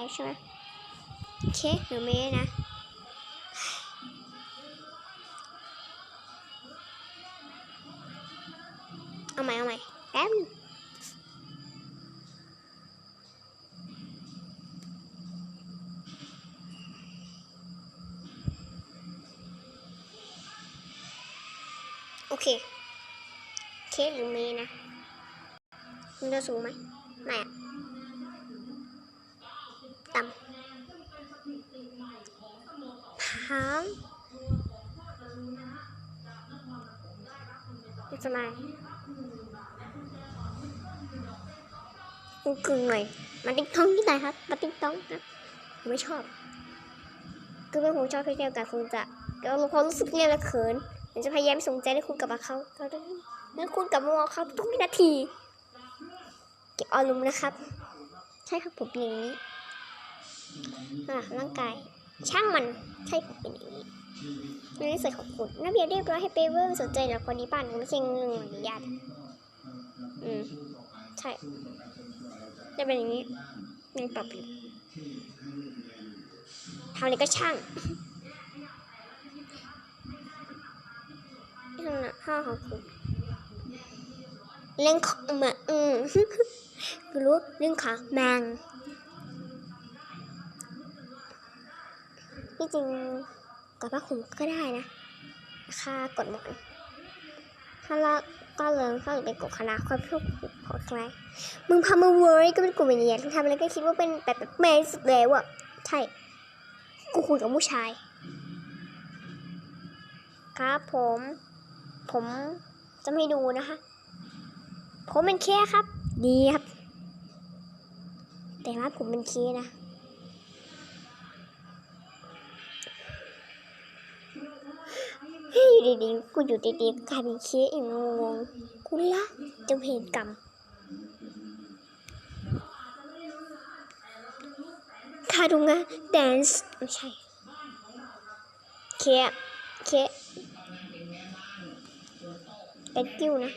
ได้ใช่ไหมโอเคหนูเมย์นะเอาใหม่เอาใหม่แป๊บโอเค เคสหรือเมย์นะ มันจะสูงไหม ไม่อะต่ำ พามไม่สบายกูกึ่งหน่อย มาติ๊กท้องที่ไหนครับ มาติ๊กท้องนะผมไม่ชอบ คือเป็นผมชอบที่เดียวกันคุณจะก็พอรู้สึกเงียบและเขินผมจะพยายามส่งใจให้คุณกลับมาเขาแล้วคุณกลับมามองเขาทุกวินาที เก็บอารมณ์นะครับ ใช่ครับผมอย่างนี้อะร่างกาย ช่างมันใช่เป็นอย่างนี้ในนิสัยของคุณระเบียบเรียบร้อยให้เปเวอร์สนใจหนะคนนี้บ้านไม่ใช่เรื่องอนุญาตอืมใช่จะเป็นอย่างนี้ยังปรับอยู่ทำอะไรก็ช่างนี่ทำนะห้าของคุณเล่นของมาอืมกูรู้เรื่องของแมง ที่จริงกดผ้าห่มก็ได้นะค่ากดหมอนถ้าละก็เลยเข้าไปกดคณะความพวกขอใครมึงพามาเวอร์ก็เป็นกลุ่มอย่างเงี้ยทำอะไรก็คิดว่าเป็นแบบแบบแมนสุดแล้วอะใช่กูคุยกับผู้ชาย ครับผม ผมจะไม่ดูนะคะ ผมเป็นเคครับ ดีครับ แต่ว่าผมเป็นเคนะู่ดีๆ กูอยู่ดีๆกลายเป็นเคี้ยอีกงงๆกูละจะเห็นกรรมคาดุงะแดนซ์ไม่ใช่ เคี้ยเคี้ยกระจิ้วนะ